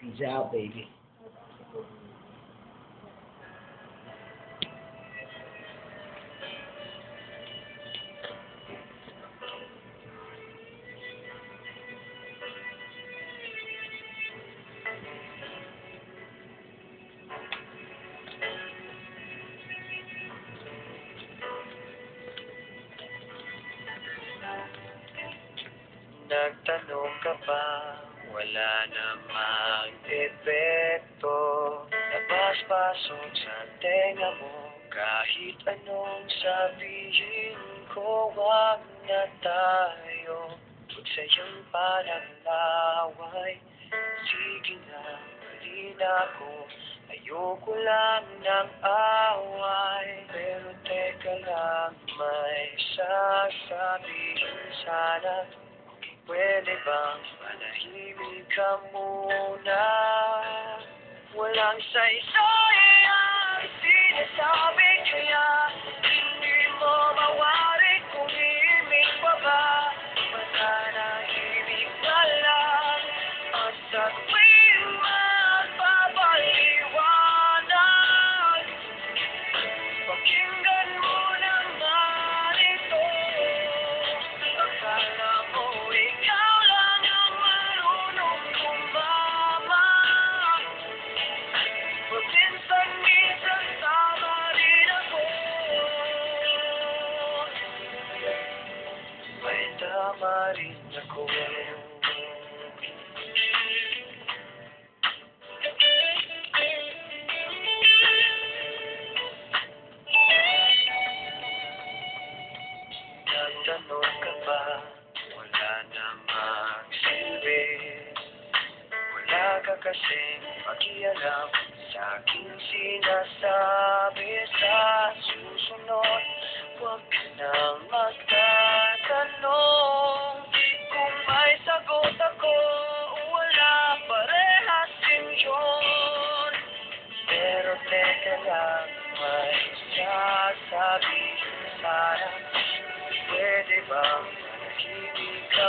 Good out, baby. Nagtanong ka wala namang epekto Labas-pasok sa tenga mo. Kahit anong sabihin ko, wag na tayo. Huwag sa'yong panaglaway Sige na, mali na ako. Ayoko lang ng away. Pero teka lang, may sasabihin sana Pwede bang manahimik ka muna? Walang saysay May tama rin ako Nagtanong ka ba, wala ka kasing pakialam sa aking sinasabi sa susunod. Huwag ka magtatanong sana Pwede bang manahimik ka?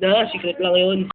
દસ કેટલા